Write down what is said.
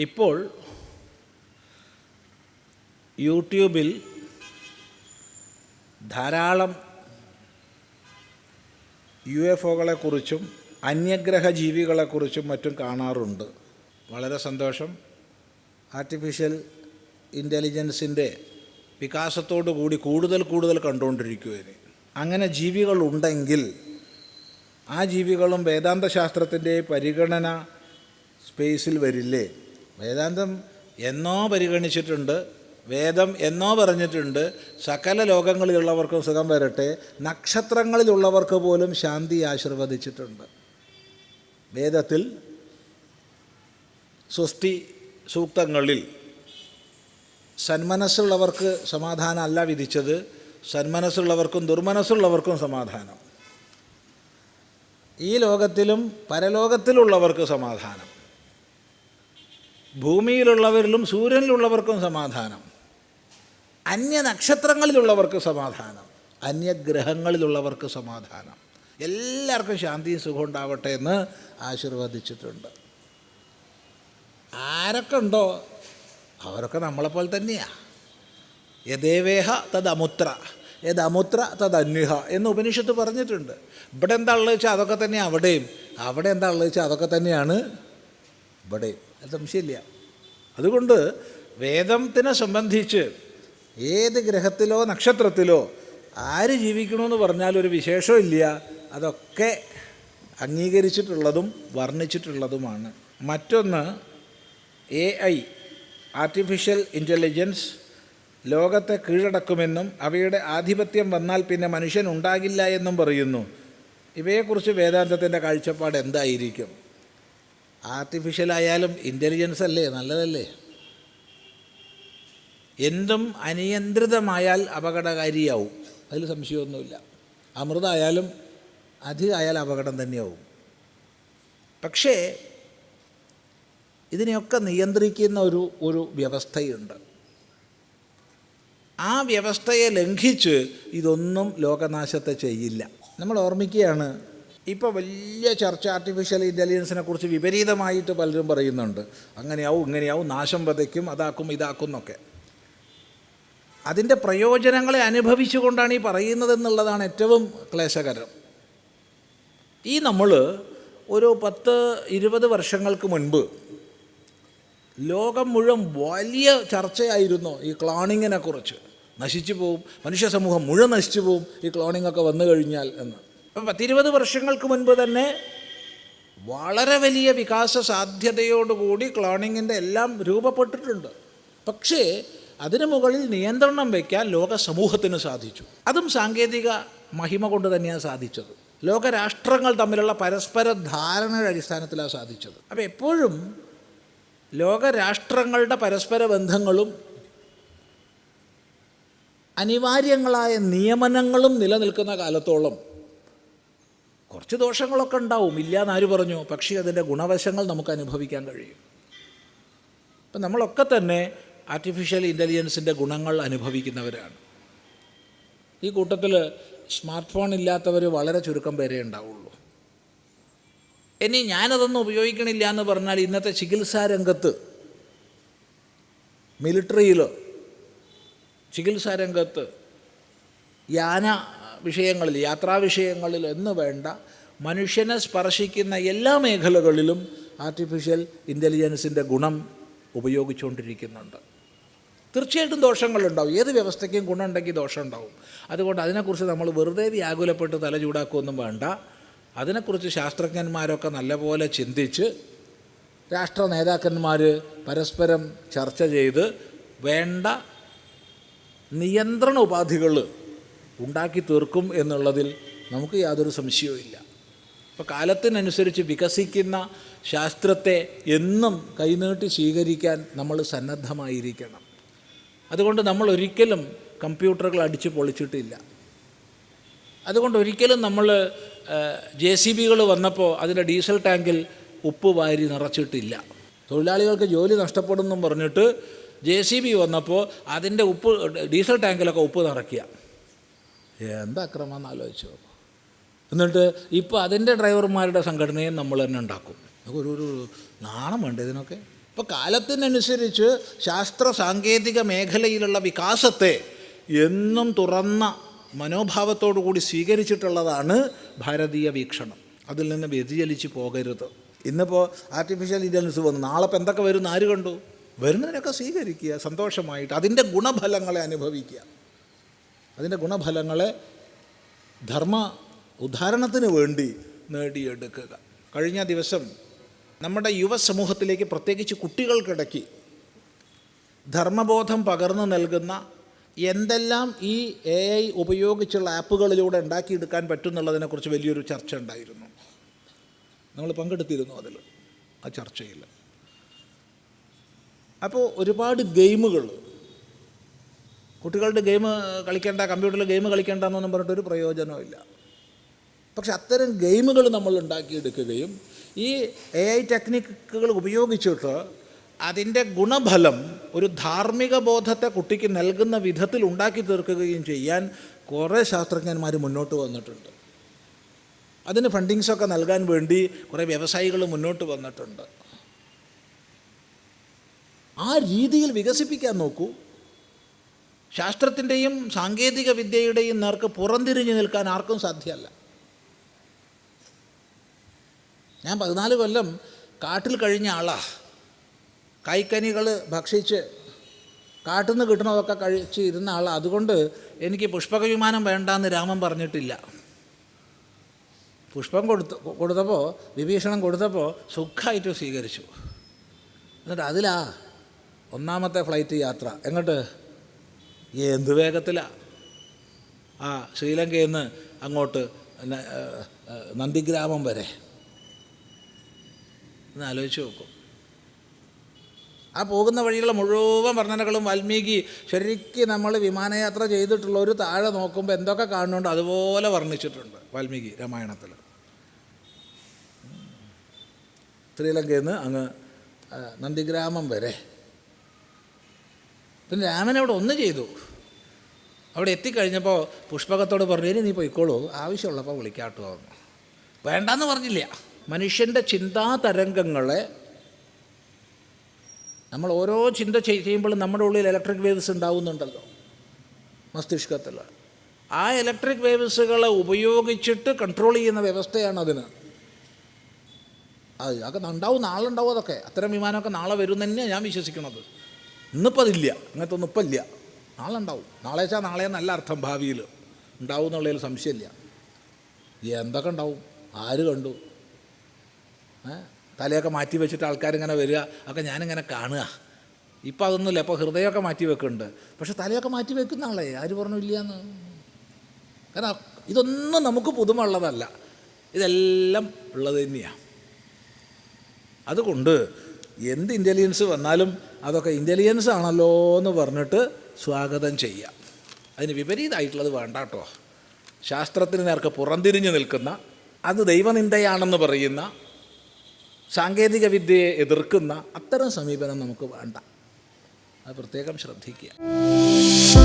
ഇപ്പോൾ യൂട്യൂബിൽ ധാരാളം യു എഫ് ഒകളെക്കുറിച്ചും അന്യഗ്രഹ ജീവികളെക്കുറിച്ചും മറ്റും കാണാറുണ്ട്. വളരെ സന്തോഷം. ആർട്ടിഫിഷ്യൽ ഇന്റലിജൻസിന്റെ വികാസത്തോടു കൂടി കൂടുതൽ കൂടുതൽ കണ്ടുകൊണ്ടിരിക്കുകയാണ്. അങ്ങനെ ജീവികളുണ്ടെങ്കിൽ ആ ജീവികളും വേദാന്തശാസ്ത്രത്തിന്റെ പരിഗണന സ്പേസിൽ വരില്ലേ? വേദാന്തം എന്നോ പരിഗണിച്ചിട്ടുണ്ട് വേദം എന്നോ പറഞ്ഞിട്ടുണ്ട് സകല ലോകങ്ങളിലുള്ളവർക്കും സുഖം വരട്ടെ നക്ഷത്രങ്ങളിലുള്ളവർക്ക് പോലും ശാന്തി ആശീർവദിച്ചിട്ടുണ്ട്. വേദത്തിൽ സൃഷ്ടി സൂക്തങ്ങളിൽ സന്മനസ്സുള്ളവർക്ക് സമാധാനം അല്ല വിധിച്ചത് സന്മനസ്സുള്ളവർക്കും ദുർമനസ്സുള്ളവർക്കും സമാധാനം. ഈ ലോകത്തിലും പരലോകത്തിലുള്ളവർക്ക് സമാധാനം. ഭൂമിയിലുള്ളവരിലും സൂര്യനിലുള്ളവർക്കും സമാധാനം. അന്യ നക്ഷത്രങ്ങളിലുള്ളവർക്ക് സമാധാനം. അന്യഗ്രഹങ്ങളിലുള്ളവർക്ക് സമാധാനം. എല്ലാവർക്കും ശാന്തിയും സുഖം ഉണ്ടാവട്ടെ എന്ന് ആശീർവദിച്ചിട്ടുണ്ട്. ആരൊക്കെ ഉണ്ടോ അവരൊക്കെ നമ്മളെപ്പോലെ തന്നെയാണ് യദേവേഹ അമുത്ര തത് അന്വിഹ എന്ന് ഉപനിഷത്ത് പറഞ്ഞിട്ടുണ്ട്. ഇവിടെ എന്താ ഉള്ളത് വെച്ചാൽ അതൊക്കെ തന്നെയാണ് അവിടെയും. അവിടെ എന്താ ഉള്ളത് വെച്ചാൽ അതൊക്കെ തന്നെയാണ് ഇവിടെയും. സംശയമില്ല. അതുകൊണ്ട് വേദത്തിനെ സംബന്ധിച്ച് ഏത് ഗ്രഹത്തിലോ നക്ഷത്രത്തിലോ ആര് ജീവിക്കണമെന്ന് പറഞ്ഞാൽ ഒരു വിശേഷമില്ല അതൊക്കെ അംഗീകരിച്ചിട്ടുള്ളതും വർണിച്ചിട്ടുള്ളതുമാണ്. മറ്റൊന്ന് എ ഐ ആർട്ടിഫിഷ്യൽ ഇന്റലിജൻസ് ലോകത്തെ കീഴടക്കുമെന്നും അവയുടെ ആധിപത്യം വന്നാൽ പിന്നെ മനുഷ്യൻ ഉണ്ടാകില്ല എന്നും പറയുന്നു. ഇവയെക്കുറിച്ച് വേദാന്തത്തിന്റെ കാഴ്ചപ്പാട് എന്തായിരിക്കും? ആർട്ടിഫിഷ്യൽ ആയാലും ഇന്റലിജൻസ് അല്ലേ? നല്ലതല്ലേ? എന്തും അനിയന്ത്രിതമായാൽ അപകടകാരിയാവും. അതിൽ സംശയമൊന്നുമില്ല. അമൃതമായാലും അധികമായാൽ അപകടം തന്നെയാവും. പക്ഷേ ഇതിനെയൊക്കെ നിയന്ത്രിക്കുന്ന ഒരു ഒരു വ്യവസ്ഥയുണ്ട്. ആ വ്യവസ്ഥയെ ലംഘിച്ച് ഇതൊന്നും ലോകനാശത്തെ ചെയ്യില്ല. നമ്മൾ ഓർമ്മിക്കുകയാണ് ഇപ്പോൾ വലിയ ചർച്ച ആർട്ടിഫിഷ്യൽ ഇന്റലിജൻസിനെ കുറിച്ച് വിപരീതമായിട്ട് പലരും പറയുന്നുണ്ട്. അങ്ങനെയാവും ഇങ്ങനെയാവും നാശം വധയ്ക്കും അതാക്കും ഇതാക്കും എന്നൊക്കെ. അതിന്റെ പ്രയോജനങ്ങളെ അനുഭവിച്ചുകൊണ്ടാണ് ഈ പറയുന്നതെന്നുള്ളതാണ് ഏറ്റവും ക്ലേശകരം. ഈ നമ്മൾ ഒരു പത്ത് ഇരുപത് വർഷങ്ങൾക്ക് മുൻപ് ലോകം മുഴുവൻ വലിയ ചർച്ചയായിരുന്നു ഈ ക്ലോണിങ്ങിനെ കുറിച്ച്. നശിച്ചു പോവും മനുഷ്യ സമൂഹം മുഴുവൻ നശിച്ചു പോവും ഈ ക്ലോണിങ്ങൊക്കെ വന്നു കഴിഞ്ഞാൽ എന്ന്. അപ്പം പത്തിരുപത് വർഷങ്ങൾക്ക് മുൻപ് തന്നെ വളരെ വലിയ വികാസ സാധ്യതയോടുകൂടി ക്ലോണിങ്ങിന്റെ എല്ലാം രൂപപ്പെട്ടിട്ടുണ്ട്. പക്ഷേ അതിനു മുകളിൽ നിയന്ത്രണം വയ്ക്കാൻ ലോക സമൂഹത്തിന് സാധിച്ചു. അതും സാങ്കേതിക മഹിമ കൊണ്ട് തന്നെയാണ് സാധിച്ചത്. ലോകരാഷ്ട്രങ്ങൾ തമ്മിലുള്ള പരസ്പര ധാരണയുടെ അടിസ്ഥാനത്തിലാണ് സാധിച്ചത്. അപ്പോൾ എപ്പോഴും ലോകരാഷ്ട്രങ്ങളുടെ പരസ്പര ബന്ധങ്ങളും അനിവാര്യങ്ങളായ നിയമനങ്ങളും നിലനിൽക്കുന്ന കാലത്തോളം കുറച്ച് ദോഷങ്ങളൊക്കെ ഉണ്ടാവും. ഇല്ല പറഞ്ഞു? പക്ഷേ അതിന്റെ ഗുണവശങ്ങൾ നമുക്ക് അനുഭവിക്കാൻ കഴിയും. അപ്പം നമ്മളൊക്കെ തന്നെ ആർട്ടിഫിഷ്യൽ ഇന്റലിജൻസിന്റെ ഗുണങ്ങൾ അനുഭവിക്കുന്നവരാണ്. ഈ കൂട്ടത്തിൽ സ്മാർട്ട് ഫോൺ ഇല്ലാത്തവർ വളരെ ചുരുക്കം പേരെ ഉണ്ടാവുള്ളൂ. ഇനി ഞാനതൊന്നും ഉപയോഗിക്കണില്ല എന്ന് പറഞ്ഞാൽ ഇന്നത്തെ ചികിത്സാ രംഗത്ത് മിലിറ്ററിയിൽ ചികിത്സാ രംഗത്ത് യാന വിഷയങ്ങളിൽ യാത്രാ വിഷയങ്ങളിൽ എന്ന് വേണ്ട മനുഷ്യനെ സ്പർശിക്കുന്ന എല്ലാ മേഖലകളിലും ആർട്ടിഫിഷ്യൽ ഇന്റലിജൻസിന്റെ ഗുണം ഉപയോഗിച്ചുകൊണ്ടിരിക്കുന്നുണ്ട്. തീർച്ചയായിട്ടും ദോഷങ്ങളുണ്ടാവും. ഏത് വ്യവസ്ഥയ്ക്കും ഗുണമുണ്ടെങ്കിൽ ദോഷം ഉണ്ടാവും അതുകൊണ്ട് അതിനെക്കുറിച്ച് നമ്മൾ വെറുതെ വ്യാകുലപ്പെട്ട് തല ചൂടാക്കുകയൊന്നും വേണ്ട. അതിനെക്കുറിച്ച് ശാസ്ത്രജ്ഞന്മാരൊക്കെ നല്ലപോലെ ചിന്തിച്ച് രാഷ്ട്ര നേതാക്കന്മാർ പരസ്പരം ചർച്ച ചെയ്ത് വേണ്ട നിയന്ത്രണ ഉപാധികൾ ഉണ്ടാക്കി തീർക്കും എന്നുള്ളതിൽ നമുക്ക് യാതൊരു സംശയവുമില്ല. അപ്പോൾ കാലത്തിനനുസരിച്ച് വികസിക്കുന്ന ശാസ്ത്രത്തെ എന്നും കൈനീട്ടി സ്വീകരിക്കാൻ നമ്മൾ സന്നദ്ധമായിരിക്കണം. അതുകൊണ്ട് നമ്മൾ ഒരിക്കലും കമ്പ്യൂട്ടറുകൾ അടിച്ച് പൊളിച്ചിട്ടില്ല. അതുകൊണ്ട് ഒരിക്കലും നമ്മൾ ജെ സി ബികൾ വന്നപ്പോൾ അതിന്റെ ഡീസൽ ടാങ്കിൽ ഉപ്പ് വാരി നിറച്ചിട്ടില്ല. തൊഴിലാളികൾക്ക് ജോലി നഷ്ടപ്പെടുമെന്നും പറഞ്ഞിട്ട് ജെ സി ബി വന്നപ്പോൾ അതിന്റെ ഉപ്പ് ഡീസൽ ടാങ്കിലൊക്കെ ഉപ്പ് നിറയ്ക്കുക. എന്താ അക്രമം ആലോചിച്ച് നോക്കും. എന്നിട്ട് ഇപ്പോൾ അതിന്റെ ഡ്രൈവർമാരുടെ സംഘടനയും നമ്മൾ തന്നെ ഉണ്ടാക്കും. ഒരു ഒരു നാണം വേണ്ട ഇതിനൊക്കെ? ഇപ്പോൾ കാലത്തിനനുസരിച്ച് ശാസ്ത്ര സാങ്കേതിക മേഖലയിലുള്ള വികാസത്തെ എന്നും തുറന്ന മനോഭാവത്തോടു കൂടി സ്വീകരിച്ചിട്ടുള്ളതാണ് ഭാരതീയ വീക്ഷണം. അതിൽ നിന്ന് വ്യതിചലിച്ച് പോകരുത്. ഇന്നിപ്പോൾ ആർട്ടിഫിഷ്യൽ ഇന്റലിജൻസ് വന്നു. നാളെ ഇപ്പം എന്തൊക്കെ വരുന്ന ആര് കണ്ടു? വരുന്നതിനൊക്കെ സ്വീകരിക്കുക സന്തോഷമായിട്ട് അതിന്റെ ഗുണഫലങ്ങളെ അനുഭവിക്കുക. അതിന്റെ ഗുണഫലങ്ങളെ ധർമ്മ ഉദ്ധാരണത്തിന് വേണ്ടി നേടിയെടുക്കുക. കഴിഞ്ഞ ദിവസം നമ്മുടെ യുവസമൂഹത്തിലേക്ക് പ്രത്യേകിച്ച് കുട്ടികൾക്കിടയ്ക്ക് ധർമ്മബോധം പകർന്നു നൽകുന്ന എന്തെല്ലാം ഈ എ ഐ ഉപയോഗിച്ചുള്ള ആപ്പുകളിലൂടെ ഉണ്ടാക്കിയെടുക്കാൻ പറ്റുന്നുള്ളതിനെക്കുറിച്ച് വലിയൊരു ചർച്ച ഉണ്ടായിരുന്നു. നമ്മൾ പങ്കെടുത്തിരുന്നു അതിൽ ആ ചർച്ചയിൽ. അപ്പോൾ ഒരുപാട് ഗെയിമുകൾ കുട്ടികളുടെ ഗെയിം കളിക്കേണ്ട കമ്പ്യൂട്ടറിൽ ഗെയിം കളിക്കേണ്ട എന്നൊന്നും പറഞ്ഞിട്ടൊരു പ്രയോജനമില്ല പക്ഷെ അത്തരം ഗെയിമുകൾ നമ്മൾ ഉണ്ടാക്കിയെടുക്കുകയും ഈ എ ഐ ടെക്നിക്കുകൾ ഉപയോഗിച്ചിട്ട് അതിന്റെ ഗുണഫലം ഒരു ധാർമ്മിക ബോധത്തെ കുട്ടിക്ക് നൽകുന്ന വിധത്തിൽ ഉണ്ടാക്കി തീർക്കുകയും ചെയ്യാൻ കുറേ ശാസ്ത്രജ്ഞന്മാർ മുന്നോട്ട് വന്നിട്ടുണ്ട്. അതിന് ഫണ്ടിങ്സൊക്കെ നൽകാൻ വേണ്ടി കുറേ വ്യവസായികൾ മുന്നോട്ട് വന്നിട്ടുണ്ട്. ആ രീതിയിൽ വികസിപ്പിക്കാൻ നോക്കൂ. ശാസ്ത്രത്തിന്റെയും സാങ്കേതിക വിദ്യയുടെയും നേർക്ക് പുറംതിരിഞ്ഞു നിൽക്കാൻ ആർക്കും സാധ്യമല്ല ഞാൻ പതിനാല് കൊല്ലം കാട്ടിൽ കഴിഞ്ഞ ആളാ. കായ്ക്കനികൾ ഭക്ഷിച്ച് കാട്ടിൽ നിന്ന് കിട്ടണതൊക്കെ കഴിച്ച് ഇരുന്ന ആളാ. അതുകൊണ്ട് എനിക്ക് പുഷ്പക വിമാനം വേണ്ടാന്ന് രാമൻ പറഞ്ഞിട്ടില്ല. പുഷ്പം കൊടുത്ത് കൊടുത്തപ്പോൾ വിഭീഷണം കൊടുത്തപ്പോൾ സുഖമായിട്ട് സ്വീകരിച്ചു. എന്നിട്ട് അതിലാ ഒന്നാമത്തെ ഫ്ലൈറ്റ് യാത്ര. എങ്ങോട്ട്? എന്ത് വേഗത്തിലാണ് ആ ശ്രീലങ്കയിൽ നിന്ന് അങ്ങോട്ട് നന്ദിഗ്രാമം വരെ. എന്ന് ആലോചിച്ച് നോക്കും. ആ പോകുന്ന വഴിയുള്ള മുഴുവൻ വർണനകളും വാൽമീകി ശരിക്കും നമ്മൾ വിമാനയാത്ര ചെയ്തിട്ടുള്ള ഒരു താഴെ നോക്കുമ്പോൾ എന്തൊക്കെ കാണുന്നുണ്ടോ അതുപോലെ വർണിച്ചിട്ടുണ്ട് വാൽമീകി രാമായണത്തിൽ ശ്രീലങ്കയിൽ നിന്ന് അങ്ങ് നന്ദിഗ്രാമം വരെ. പിന്നെ രാമൻ അവിടെ ഒന്ന് ചെയ്തു. അവിടെ എത്തിക്കഴിഞ്ഞപ്പോൾ പുഷ്പകത്തോട് പറഞ്ഞു ഇനി നീ പോയിക്കോളൂ ആവശ്യമുള്ളപ്പോൾ വിളിക്കാട്ടോ എന്ന് വേണ്ടെന്ന് പറഞ്ഞില്ല. മനുഷ്യന്റെ ചിന്താ തരംഗങ്ങളെ നമ്മൾ ഓരോ ചിന്ത ചെയ്- ചെയ്യുമ്പോഴും നമ്മുടെ ഉള്ളിൽ ഇലക്ട്രിക് വേവ്സ് ഉണ്ടാവുന്നുണ്ടല്ലോ മസ്തിഷ്കത്തിൽ. ആ ഇലക്ട്രിക് വേവ്സുകളെ ഉപയോഗിച്ചിട്ട് കൺട്രോൾ ചെയ്യുന്ന വ്യവസ്ഥയാണ് അതിന്. അത് അതൊക്കെ ഉണ്ടാവും നാളെ ഉണ്ടാവും അതൊക്കെ. അത്തരം വിമാനമൊക്കെ നാളെ വരും എന്ന് ഞാൻ വിശ്വസിക്കുന്നത്. ഇന്നിപ്പോൾ അതില്ല. അങ്ങനത്തെ ഒന്നും ഇപ്പം ഇല്ല. നാളെ ഉണ്ടാവും നാളെ വെച്ചാൽ നാളെ നല്ല അർത്ഥം ഭാവിയിൽ ഉണ്ടാവും എന്നുള്ളതിൽ സംശയമില്ല. എന്തൊക്കെ ഉണ്ടാവും? ആര് കണ്ടു? തലയൊക്കെ മാറ്റി വെച്ചിട്ട് ആൾക്കാരിങ്ങനെ വരിക. ഒക്കെ ഞാനിങ്ങനെ കാണുക. ഇപ്പം അതൊന്നുമില്ല. ഇപ്പോൾ ഹൃദയമൊക്കെ മാറ്റി വെക്കുന്നുണ്ട്. പക്ഷെ തലയൊക്കെ മാറ്റി വെക്കുന്ന ആളെ ആര് പറഞ്ഞു ഇല്ലയെന്ന് കാരണം ഇതൊന്നും നമുക്ക് പുതുമ ഉള്ളതല്ല ഇതെല്ലാം ഉള്ളത് തന്നെയാണ് അതുകൊണ്ട് എന്ത് ഇന്റലിജൻസ് വന്നാലും അതൊക്കെ ഇന്റലിജൻസ് ആണല്ലോ എന്ന് പറഞ്ഞിട്ട് സ്വാഗതം ചെയ്യാം. അതിന് വിപരീതമായിട്ടുള്ളത് വേണ്ട കേട്ടോ. ശാസ്ത്രത്തിന് നേർക്ക് പുറംതിരിഞ്ഞു നിൽക്കുന്ന അത് ദൈവനിന്ദയാണെന്ന് പറയുന്ന സാങ്കേതിക വിദ്യയെ എതിർക്കുന്ന അത്തരം സമീപനം നമുക്ക് വേണ്ട. അത് പ്രത്യേകം ശ്രദ്ധിക്കുക.